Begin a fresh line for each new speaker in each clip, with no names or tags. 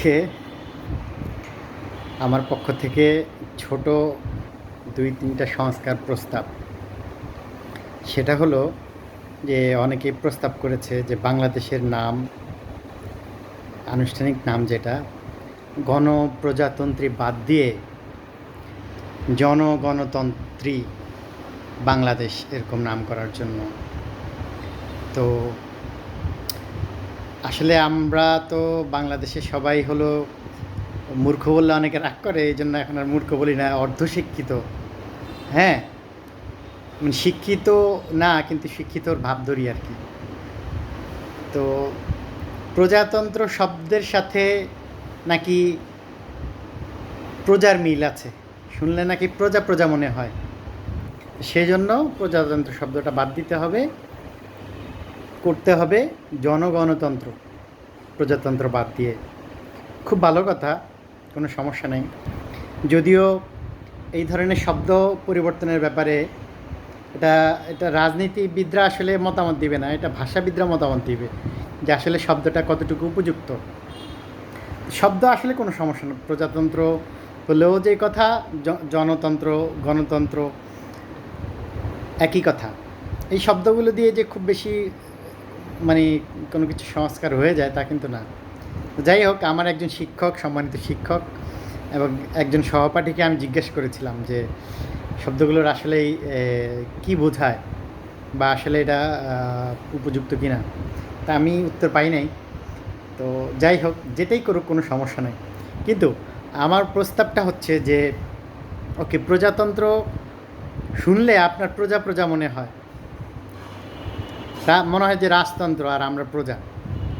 আজকে আমার পক্ষ থেকে ছোট দুই তিনটা সংস্কার প্রস্তাব। সেটা হলো যে অনেকেই প্রস্তাব করেছে যে বাংলাদেশের নাম, আনুষ্ঠানিক নাম যেটা, গণপ্রজাতন্ত্রী বাদ দিয়ে জনগণতন্ত্রী বাংলাদেশ এরকম নাম করার জন্য। তো আসলে আমরা তো বাংলাদেশে সবাই হলো মূর্খ বললে অনেকে রাগ করে, এই জন্য এখন আর মূর্খ বলি না, অর্ধশিক্ষিত। হ্যাঁ? মানে শিক্ষিত না, কিন্তু শিক্ষিতর ভাব ধরি আর কি। তো প্রজাতন্ত্র শব্দের সাথে নাকি প্রজার মিল আছে? শুনলে নাকি প্রজা প্রজা মনে হয়। সেই জন্য প্রজাতন্ত্র শব্দটা বাদ দিতে হবে। করতে হবে জনগণতন্ত্র, প্রজাতন্ত্র বাদ দিয়ে। খুব ভালো কথা, কোনো সমস্যা নেই। যদিও এই ধরনের শব্দ পরিবর্তনের ব্যাপারে এটা এটা রাজনীতিবিদরা আসলে মতামত দিবে না, এটা ভাষাবিদরা মতামত দিবে যে আসলে শব্দটা কতটুকু উপযুক্ত। শব্দ আসলে কোনো সমস্যা না, প্রজাতন্ত্র হলেও যে কথা জনতন্ত্র, গণতন্ত্র, একই কথা। এই শব্দগুলো দিয়ে যে খুব বেশি মানে কোনো কিছু সংস্কার হয়ে যায় তা কিন্তু না। যাই হোক, আমার একজন শিক্ষক, সম্মানিত শিক্ষক, এবং একজন সহপাঠীকে আমি জিজ্ঞেস করেছিলাম যে, শব্দগুলোর আসলে কি বোঝায়? বা আসলে এটা উপযুক্ত কি না তা আমি উত্তর পাই নাই। তো যাই হোক, যেটাই করুক, কোনো সমস্যা নেই। কিন্তু আমার প্রস্তাবটা হচ্ছে যে, ওকে প্রজাতন্ত্র শুনলে আপনার প্রজা প্রজা মনে হয়। মনে হয় যে রাজতন্ত্র আর আমরা প্রজা।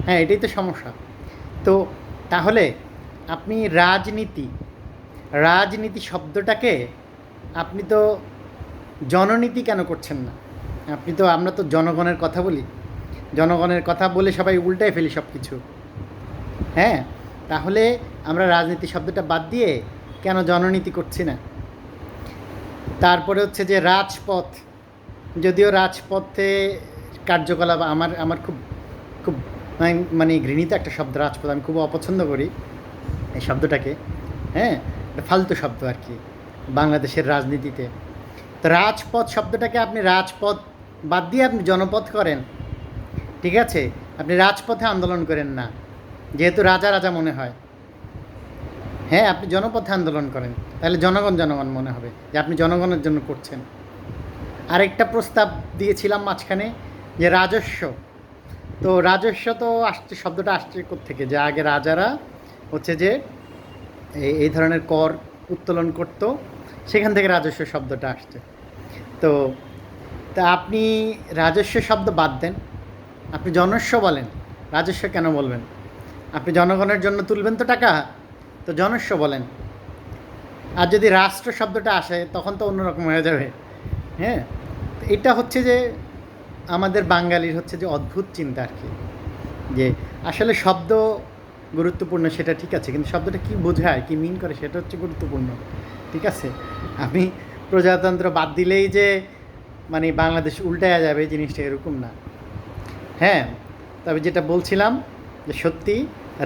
হ্যাঁ এটাই তো সমস্যা। তো তাহলে আপনি রাজনীতি রাজনীতি শব্দটাকে আপনি তো জননীতি কেন করছেন না? আপনি তো, আমরা তো জনগণের কথা বলি। জনগণের কথা বলে সবাই উল্টায় ফেলি সব কিছু হ্যাঁ তাহলে আমরা রাজনীতি শব্দটা বাদ দিয়ে কেন জননীতি করছি না? তারপরে হচ্ছে যে রাজপথ, যদিও রাজপথে কার্যকলাপ আমার আমার খুব খুব মানে- মানে ঘৃণিত একটা শব্দ, রাজপথ, আমি খুব অপছন্দ করি এই শব্দটাকে। হ্যাঁ ফালতু শব্দ আর কি, বাংলাদেশের রাজনীতিতে। তো রাজপথ শব্দটাকে আপনি রাজপথ বাদ দিয়ে আপনি জনপথ করেন, ঠিক আছে? আপনি রাজপথে আন্দোলন করেন না, যেহেতু রাজা রাজা মনে হয়। হ্যাঁ আপনি জনপথে আন্দোলন করেন, তাহলে জনগণ জনগণ মনে হবে যে আপনি জনগণের জন্য করছেন। আরেকটা প্রস্তাব দিয়েছিলাম মাঝখানে যে রাজস্ব। তো রাজস্ব তো আসছে, শব্দটা আসছে থেকে যে আগে রাজারা হচ্ছে যে এই ধরনের কর উত্তোলন করত, সেখান থেকে রাজস্ব শব্দটা আসছে। তো, তা আপনি রাজস্ব শব্দ বাদ দেন। আপনি জনস্ব বলেন, রাজস্ব কেন বলবেন? আপনি জনগণের জন্য তুলবেন তো টাকা, তো জনস্ব বলেন। আর যদি রাষ্ট্র শব্দটা আসে, তখন তো অন্যরকম হয়ে যাবে। হ্যাঁ? এটা হচ্ছে যে আমাদের বাঙালির হচ্ছে যে অদ্ভুত চিন্তা আর কি। যে আসলে শব্দ গুরুত্বপূর্ণ, সেটা ঠিক আছে, কিন্তু শব্দটা কি বোঝায়, কি মিন করে, সেটা হচ্ছে গুরুত্বপূর্ণ, ঠিক আছে? আমি প্রজাতন্ত্র বাদ দিলেই যে মানে বাংলাদেশ উল্টায়া যাবে জিনিসটা এরকম না। হ্যাঁ তবে যেটা বলছিলাম যে সত্যি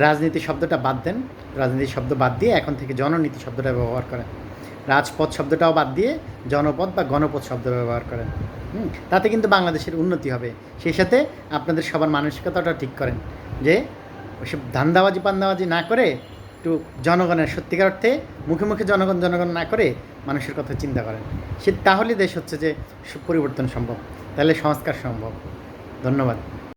রাজনীতি শব্দটা বাদ দেন, রাজনীতি শব্দ বাদ দিয়ে এখন থেকে জননীতি শব্দটা ব্যবহার করেন। রাজপথ শব্দটাও বাদ দিয়ে জনপদ বা গণপথ শব্দ ব্যবহার করেন। হুম, তাতে কিন্তু বাংলাদেশের উন্নতি হবে। সেই সাথে আপনাদের সবার মানসিকতাটা ঠিক করেন যে ওইসব ধান্দাবাজি পান্দাবাজি না করে একটু জনগণের সত্যিকার অর্থে মুখে মুখে জনগণ জনগণ না করে মানুষের কথা চিন্তা করেন। সে তাহলে দেশ হচ্ছে যে পরিবর্তন সম্ভব। তাহলে সংস্কার সম্ভব। ধন্যবাদ।